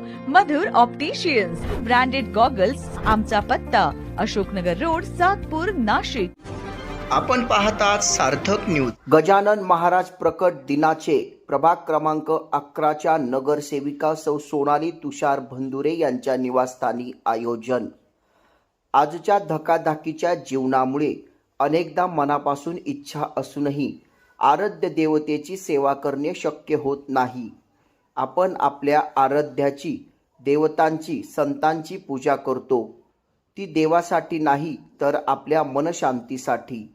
मधुर opticians branded goggles आमचा पत्ता Ashoknagar road Satpur Nashik. आपण पाहतात सार्थक न्यूज गजानन महाराज प्रकट दिनाचे प्रभाग क्रमांक अकराच्या नगरसेविका सौ सोनाली तुषार भंदुरे यांच्या निवासस्थानी आयोजन. आजच्या धकाधकीच्या जीवनामुळे अनेकदा मनापासून इच्छा असूनही आराध्य देवतेची सेवा करणे शक्य होत नाही. आपण आपल्या आराध्याची देवतांची संतांची पूजा करतो. ती देवासाठी नाही तर आपल्या मनशांतीसाठी.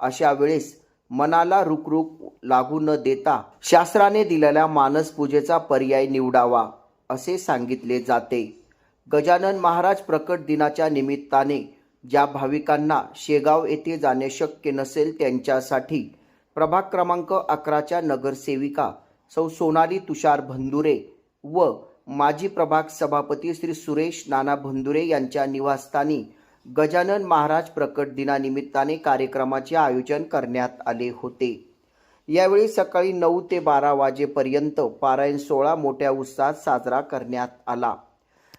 अशा वेळेस मनाला रुकरुक लागू न देता शास्त्राने दिलेल्या मानस पूजेचा पर्याय निवडावा असे सांगितले जाते. गजानन महाराज प्रकट दिनाच्या निमित्ताने ज्या भाविकांना शेगाव येथे जाणे शक्य नसेल त्यांच्यासाठी प्रभाग क्रमांक अकराच्या नगरसेविका सौ सोनाली तुषार भंदुरे व माजी प्रभाग सभापती श्री सुरेश नाना भंदुरे यांच्या निवासस्थानी गजानन महाराज प्रकट दिनानिमित्ताने कार्यक्रमाचे आयोजन करण्यात आले होते. यावेळी सकाळी नऊ ते बारा वाजेपर्यंत पारायण सोहळा मोठ्या उत्साहात साजरा करण्यात आला.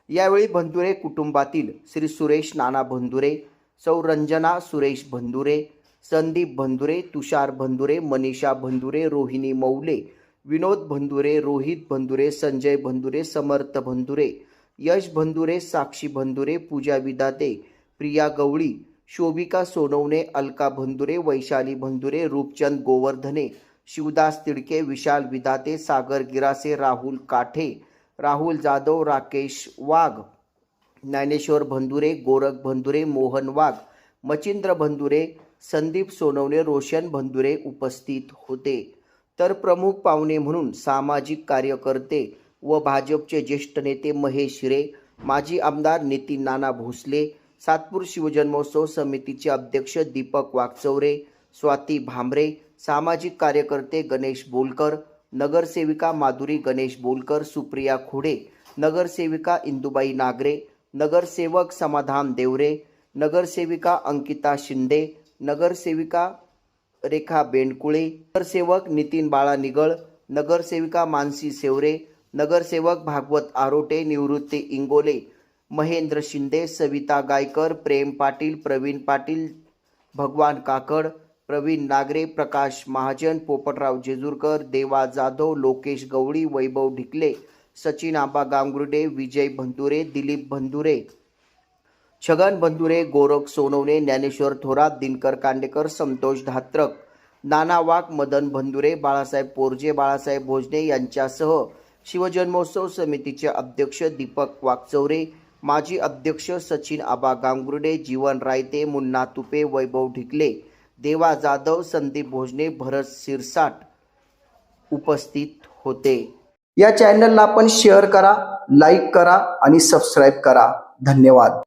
यावेळी भंदुरे कुटुंबातील श्री सुरेश नाना भंदुरे सौ रंजना सुरेश भंदुरे संदीप भंदुरे तुषार भंदुरे मनीषा भंदुरे रोहिणी मौले विनोद भंदुरे, रोहित भंदुरे, संजय भंदुरे, समर्थ भंदुरे, यश भंदुरे, साक्षी भंदुरे, पूजा विदाते, प्रिया गवळी, शोभिका सोनवणे, अलका भंदुरे, वैशाली भंदुरे, रूपचंद गोवर्धने, शिवदास तिडके, विशाल विदाते, सागर गिरासे, राहुल काठे, राहुल जाधव, राकेश वाघ, ज्ञानेश्वर भंदुरे, गोरख भंदुरे, मोहन वाघ, मचिंद्र भंदुरे, संदीप सोनवणे, रोशन भंदुरे उपस्थित होते. तर प्रमुख पाहुणे म्हणून सामाजिक कार्यकर्ते व भाजपचे ज्येष्ठ नेते महेश हिरे माजी आमदार नितीन नाना भोसले सातपूर शिवजन्मोत्सव समितीचे अध्यक्ष दीपक वागचौरे स्वाती भांबरे सामाजिक कार्यकर्ते गणेश बोलकर नगरसेविका माधुरी गणेश बोलकर सुप्रिया खोडे नगरसेविका इंदुबाई नागरे नगरसेवक समाधान देवरे नगरसेविका अंकिता शिंदे नगरसेविका रेखा बेंडकुळे नगरसेवक नितीन बाळा निगळ नगरसेविका मानसी सेवरे नगरसेवक भागवत आरोटे निवृत्ती इंगोले महेंद्र शिंदे सविता गायकर प्रेम पाटील प्रवीण पाटील भगवान काकड प्रवीण नागरे प्रकाश महाजन पोपटराव जेजूरकर देवा जाधव लोकेश गवळी वैभव ढिकले सचिन आबा गांगुर्डे विजय भंदुरे दिलीप भंदुरे छगन बंधुरे गोरख सोनवणे ज्ञानेश्वर थोरात दिनकर कांडेकर संतोष धात्रक नाना वाघ मदन बंधुरे बाळासाहेब पोरजे बाळासाहेब भोजने यांच्यासह शिवजन्मोत्सव समितीचे अध्यक्ष दीपक वाकचौरे माजी अध्यक्ष सचिन आबा गांगुर्डे जीवन रायते मुन्ना तुपे वैभव ढिकले देवा जाधव संदीप भोजने भरत सिरसाट उपस्थित होते. या चॅनलला आपण शेअर करा लाईक करा आणि सबस्क्राईब करा. धन्यवाद.